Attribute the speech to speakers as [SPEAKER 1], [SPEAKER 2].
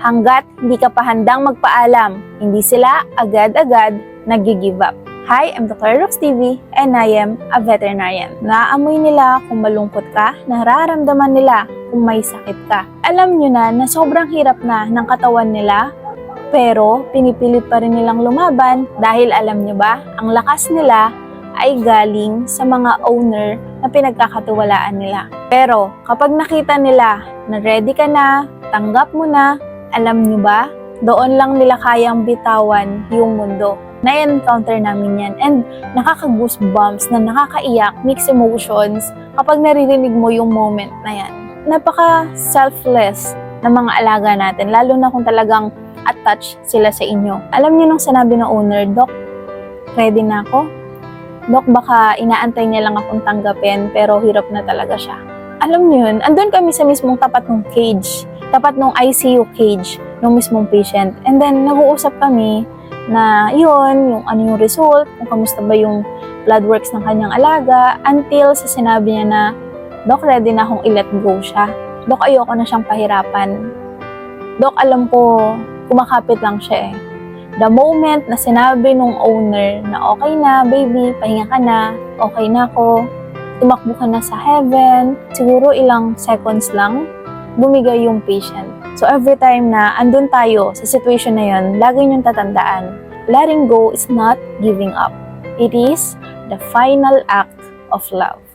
[SPEAKER 1] hanggat hindi ka pa handang magpaalam, hindi sila agad-agad nag-give up. Hi, I'm Dr. Rox TV and I am a veterinarian. Naamoy nila kung malungkot ka, nararamdaman nila kung may sakit ka. Alam nyo na na sobrang hirap na ng katawan nila, pero pinipilit pa rin nilang lumaban dahil alam nyo ba, ang lakas nila ay galing sa mga owner na pinagkakatiwalaan nila. Pero kapag nakita nila na ready ka na, tanggap mo na, alam nyo ba, doon lang nila kayang bitawan yung mundo. Na-encounter namin yan. And nakaka-goosebumps na nakakaiyak, mixed emotions kapag naririnig mo yung moment na yan. Napaka-selfless ng mga alaga natin, lalo na kung talagang attached sila sa inyo. Alam niyo nung sinabi ng owner, Doc, ready na ako? Dok, baka inaantay niya lang akong tanggapin pero hirap na talaga siya. Alam niyo yun, andun kami sa mismong tapat ng cage, tapat ng ICU cage ng mismong patient. And then, nag-uusap kami na yun, yung ano yung result, kung kamusta ba yung blood works ng kanyang alaga, until sa sinabi niya na, Dok, ready na akong i-let go siya. Dok, ayoko na siyang pahirapan. Dok, alam ko, kumakapit lang siya eh the moment na sinabi nung owner na okay na, baby, pahinga ka na, okay na ako, tumakbo ka na sa heaven, siguro ilang seconds lang, bumigay yung patient. So every time na andun tayo sa situation na yun, lagi niyong tatandaan, letting go is not giving up. It is the final act of love.